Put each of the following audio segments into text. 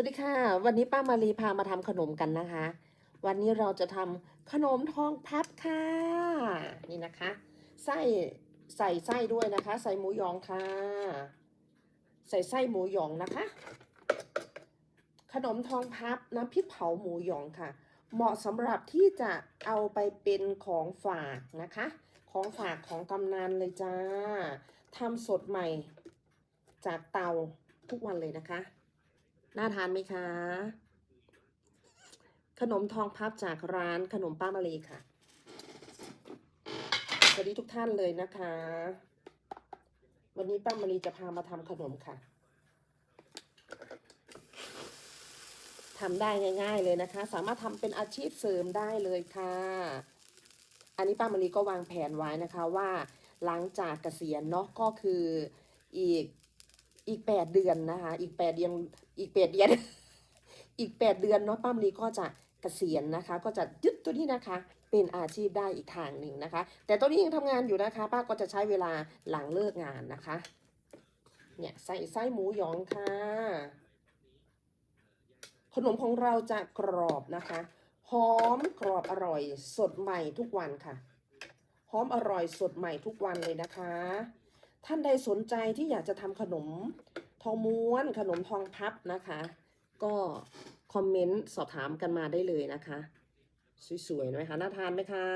สวัสดีค่ะ วันนี้ป้ามารีพามาทำขนมกันนะคะ วันนี้เราจะทำขนมทองพับค่ะ นี่นะคะ ไส้ใส่ไส้ด้วยนะคะ ใส่หมูยองค่ะ ใส่ไส้หมูยองนะคะ ขนมทองพับน้ำพริกเผาหมูยองค่ะ เหมาะสำหรับที่จะเอาไปเป็นของฝากนะคะ ของฝากของกำนันเลยจ้าทำสดใหม่จากเตาทุกวันเลยนะคะ น่าทานไหมคะ ขนมทองพับจากร้านขนมป้ามารีค่ะ สวัสดีทุกท่านเลยนะคะ วันนี้ป้ามารีจะพามาทำขนมค่ะทำได้ง่าย ๆเลยนะคะ สามารถทำเป็นอาชีพเสริมได้เลยค่ะ อันนี้ป้ามารีก็วางแผนไว้นะคะว่าหลังจากเกษียณเนาะก็คืออีก อีกแปดเดือนนะคะ อีกแปดเดือนอีกแปดเดือน อีกแปดเดือนเนาะป้ามารีก็จะเกษียณนะคะ ก็จะยึดตัวนี้นะคะ เป็นอาชีพได้อีกทางหนึ่งนะคะ แต่ตอนนี้ยังทำงานอยู่นะคะ ป้าก็จะใช้เวลาหลังเลิกงานนะคะ เนี่ยใส่ไส้หมูยองค่ะ ขนมของเราจะกรอบนะคะหอมกรอบอร่อยสดใหม่ทุกวันค่ะหอมอร่อยสดใหม่ทุกวันเลยนะคะ ท่านใดสนใจที่อยากจะทำขนมทองม้วนขนมทองพับนะคะ ก็คอมเมนต์สอบถามกันมาได้เลยนะคะ สวยๆไหมคะน่าทานไหมคะ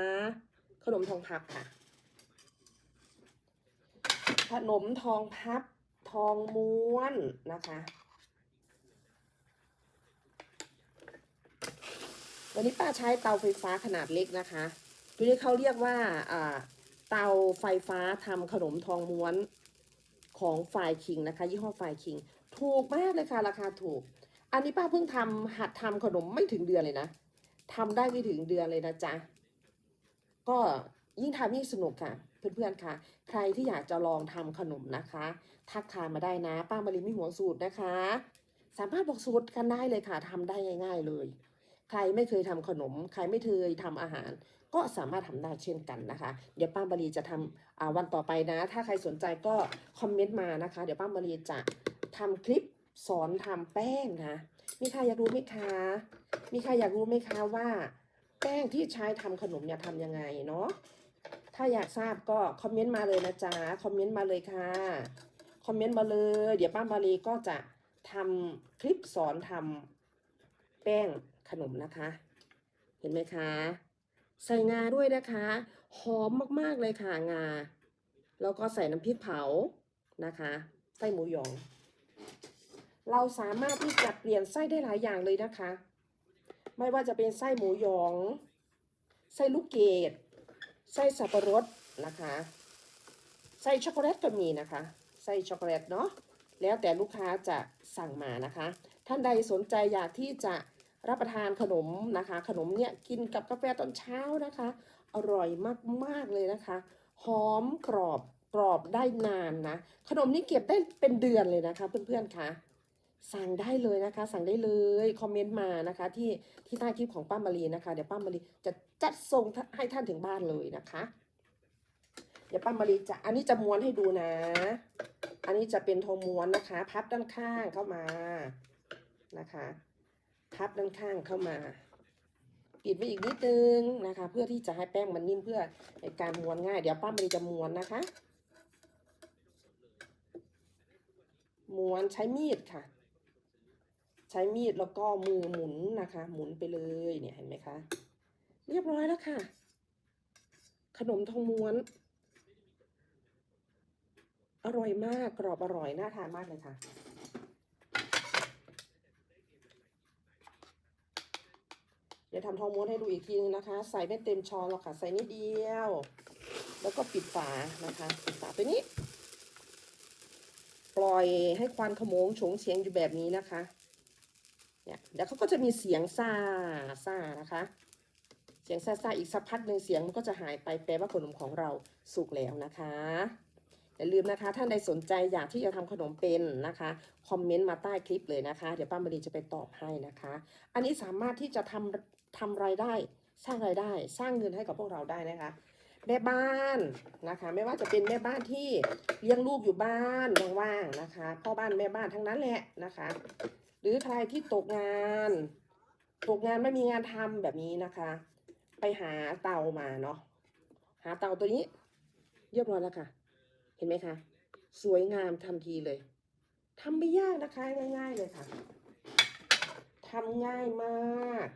ขนมทองพับค่ะ ขนมทองพับทองม้วนนะคะวันนี้ป้าใช้เตาไฟฟ้าขนาดเล็กนะคะทีนี้เขาเรียกว่าอ่า เตาไฟฟ้าทำขนมทองม้วนของไฟคิงนะคะ ยี่ห้อไฟคิง ถูกมากเลยค่ะ ราคาถูก อันนี้ป้าเพิ่งทำหัดทำขนมไม่ถึงเดือนเลยนะทำได้ไม่ถึงเดือนเลยนะจ๊ะ ก็ยิ่งทำยิ่งสนุกค่ะ เพื่อนๆค่ะ ใครที่อยากจะลองทำขนมนะคะ ทักทายมาได้นะ ป้ามารีไม่หัวสูตรนะคะ สามารถบอกสูตรกันได้เลยค่ะทำได้ง่าย ๆเลย ใครไม่เคยทำขนม ใครไม่เคยทำอาหาร ก็สามารถทำได้เช่นกันนะคะ เดี๋ยวป้ามารีจะทำอ่าวันต่อไปนะ ถ้าใครสนใจก็คอมเมนต์มานะคะ เดี๋ยวป้ามารีจะทำคลิปสอนทำแป้งนะ มีใครอยากรู้ไหมคะ มีใครอยากรู้ไหมคะว่า แป้งที่ใช้ทำขนมเนี่ยทำยังไงเนาะ ถ้าอยากทราบก็คอมเมนต์มาเลยนะจ๊ะ คอมเมนต์มาเลยค่ะ คอมเมนต์มาเลย เดี๋ยวป้ามารีก็จะทำคลิปสอนทำแป้งขนมนะคะ เห็นไหมคะ ใส่งาด้วยนะคะ หอมมากๆเลยค่ะงา แล้วก็ใส่น้ำพริกเผานะคะไส้หมูหยอง เราสามารถที่จะเปลี่ยนไส้ได้หลายอย่างเลยนะคะ ไม่ว่าจะเป็นไส้หมูหยอง ไส้ลูกเกดไส้สับปะรดนะคะ ไส้ช็อกโกแลตก็มีนะคะ ไส้ช็อกโกแลตเนาะแล้วแต่ลูกค้าจะสั่งมานะคะ ท่านใดสนใจอยากที่จะ รับประทานขนมนะคะ ขนมเนี่ยกินกับกาแฟตอนเช้านะคะ อร่อยมากๆเลยนะคะ หอมกรอบกรอบได้นานนะ ขนมนี้เก็บได้เป็นเดือนเลยนะคะเพื่อนๆคะสั่งได้เลยนะคะ สั่งได้เลยคอมเมนต์มานะคะ ที่ที่ใต้คลิปของป้ามารีนะคะ เดี๋ยวป้ามารีจะจัดส่งให้ท่านถึงบ้านเลยนะคะ เดี๋ยวป้ามารีจะอันนี้จะม้วนให้ดูนะ อันนี้จะเป็นทองม้วนนะคะ พับด้านข้างเข้ามานะคะ พับด้านข้างเข้ามาปิดไว้อีกนิดนึงนะคะ เพื่อที่จะให้แป้งมันนิ่มเพื่อในการม้วนง่าย เดี๋ยวป้ามารีจะม้วนนะคะม้วนใช้มีดค่ะ ใช้มีดแล้วก็มือหมุนนะคะ หมุนไปเลยเนี่ยเห็นไหมคะ เรียบร้อยแล้วค่ะ ขนมทองม้วน อร่อยมากกรอบอร่อยน่าทานมากเลยค่ะ ดี๋ยวทำทองม้วนให้ดูอีกทีนึงนะคะ ใส่ไม่เต็มช้อนหรอกค่ะ ใส่นิดเดียว แล้วก็ปิดฝานะคะปิดฝาตัวนี้ ปล่อยให้ควันขโมงโฉงเฉียงอยู่แบบนี้นะคะเนี่ยเดี๋ยวเขาก็จะมีเสียงซ่าซ่านะคะ เสียงซ่าซ่าอีกสักพักหนึ่งเสียงมันก็จะหายไปแปลว่าขนมของเราสุกแล้วนะคะ อย่าลืมนะคะ ท่านใดสนใจอยากที่จะทำขนมเป็นนะคะ คอมเมนต์มาใต้คลิปเลยนะคะ เดี๋ยวป้ามารีจะไปตอบให้นะคะ อันนี้สามารถที่จะทำทำรายได้ สร้างรายได้ สร้างเงินให้กับพวกเราได้นะคะ แม่บ้านนะคะ ไม่ว่าจะเป็นแม่บ้านที่เลี้ยงลูกอยู่บ้านว่างๆนะคะ พ่อบ้านแม่บ้านทั้งนั้นแหละนะคะ หรือใครที่ตกงาน ตกงานไม่มีงานทำแบบนี้นะคะ ไปหาเตามาเนาะ หาเตาตัวนี้เรียบร้อยแล้วค่ะ เห็นไหมคะ สวยงามทันทีเลยทำไม่ยากนะคะ ง่าย ๆ เลยค่ะทำง่ายมาก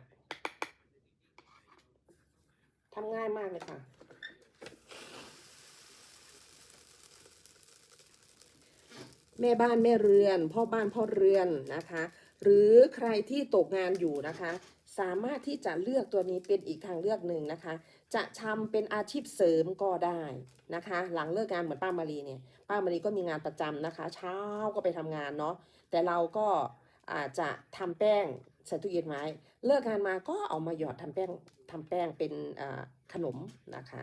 ทำง่ายมากเลยค่ะ แม่บ้านแม่เรือน พ่อบ้านพ่อเรือนนะคะ หรือใครที่ตกงานอยู่นะคะ สามารถที่จะเลือกตัวนี้เป็นอีกทางเลือกหนึ่งนะคะ จะทำเป็นอาชีพเสริมก็ได้นะคะ หลังเลิกงานเหมือนป้ามารีเนี่ยป้ามารีก็มีงานประจำนะคะ เช้าก็ไปทำงานเนาะแต่เราก็อาจจะทำแป้งใส่ตู้เย็นไว้เลิกงานมาก็เอามาหยอดทำแป้งทำแป้งเป็นขนมนะคะ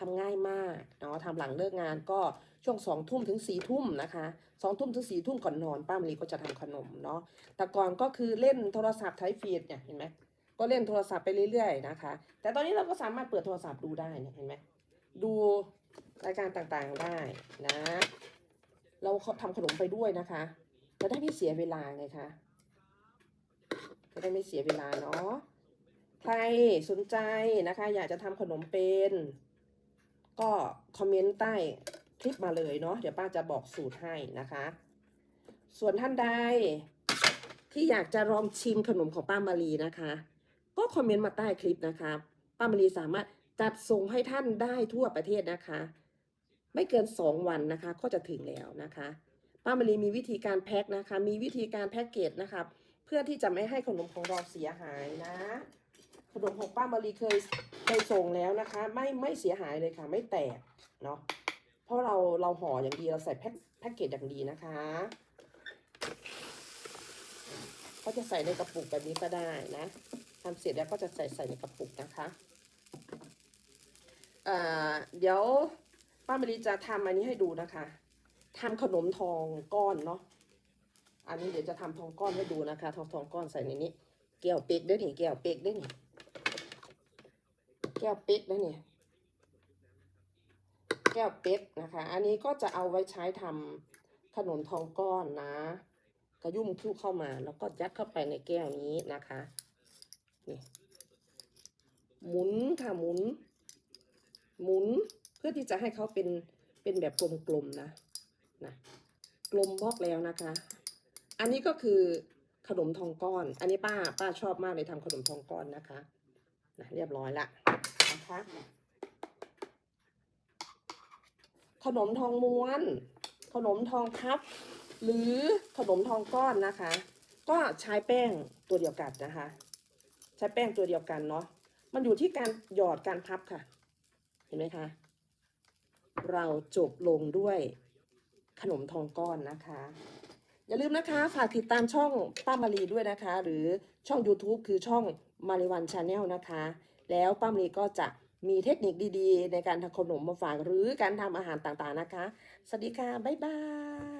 ทำง่ายมากเนาะทำหลังเลิกงานก็ช่วงสองทุ่มถึงสี่ทุ่มนะคะสองทุ่มถึงสี่ทุ่มก่อนนอนป้ามารีก็จะทำขนมเนาะแต่ก่อนก็คือเล่นโทรศัพท์ไทฟีดเนี่ยเห็นไหมก็เล่นโทรศัพท์ไปเรื่อยๆนะคะ แต่ตอนนี้เราก็สามารถเปิดโทรศัพท์ดูได้เนี่ยเห็นไหมดูรายการต่างๆได้นะ เราทำขนมไปด้วยนะคะจะได้ไม่เสียเวลาไงคะจะได้ไม่เสียเวลาเนาะใครสนใจนะคะ อยากจะทำขนมเป็น ก็คอมเมนต์ใต้คลิปมาเลยเนาะเดี๋ยวป้าจะบอกสูตรให้นะคะ ส่วนท่านใดที่อยากจะลองชิมขนมของป้ามารีนะคะ ก็คอมเมนต์มาใต้คลิปนะคะป้ามารีสามารถจัดส่งให้ท่านได้ทั่วประเทศนะคะ ไม่เกิน2วันนะคะ ก็จะถึงแล้วนะคะป้ามารีมีวิธีการแพ็คนะคะ มีวิธีการแพ็กเกจนะคะ เพื่อที่จะไม่ให้ขนมของเราเสียหายนะ ขนมของป้ามารีเคยเคยส่งแล้วนะคะ ไม่ไม่เสียหายเลยค่ะ ไม่แตกเนาะเพราะเราเราห่ออย่างดีเราใส่แพ็คแพ็กเกจอย่างดีนะคะก็จะใส่ในกระปุกแบบนี้ก็ได้นะทำเสร็จแล้วก็จะใส่ใส่ในกระปุกนะคะเอ่าเดี๋ยวป้ามารีจะทำอันนี้ให้ดูนะคะทำขนมทองก้อนเนาะอันนี้เดี๋ยวจะทำทองก้อนให้ดูนะคะ ทองทองก้อนใส่ในนี้แก้วเป๊กด้วยนี่แก้วเป๊กด้วยนี่ แก้วเป๊กด้วยนี่ย แก้วเป๊กนะคะ อันนี้ก็จะเอาไว้ใช้ทำขนมทองก้อนนะ กระยุ่มคลุกเข้ามา แล้วก็ยัดเข้าไปในแก้วนี้นะคะ นี่ หมุนค่ะหมุน หมุนเพื่อที่จะให้เขาเป็นเป็นแบบกลมๆนะ นะ กลมบอกแล้วนะคะ อันนี้ก็คือขนมทองก้อน อันนี้ป้า ป้าชอบมากเลยทำขนมทองก้อนนะคะนะเรียบร้อยละ นะคะ ขนมทองม้วน ขนมทองพับ หรือขนมทองก้อนนะคะ ก็ใช้แป้งตัวเดียวกันนะคะ ใช้แป้งตัวเดียวกันเนาะมันอยู่ที่การหยอดการพับค่ะ เห็นไหมคะ เราจบลงด้วยขนมทองก้อนนะคะ อย่าลืมนะคะ ฝากติดตามช่องป้ามารีด้วยนะคะ หรือช่อง YouTube คือช่องมาริวันชาแนลนะคะ แล้วป้ามารีก็จะมีเทคนิคดีๆ ในการทำขนมมาฝากหรือการทำอาหารต่างๆนะคะ สวัสดีค่ะ บ๊ายบาย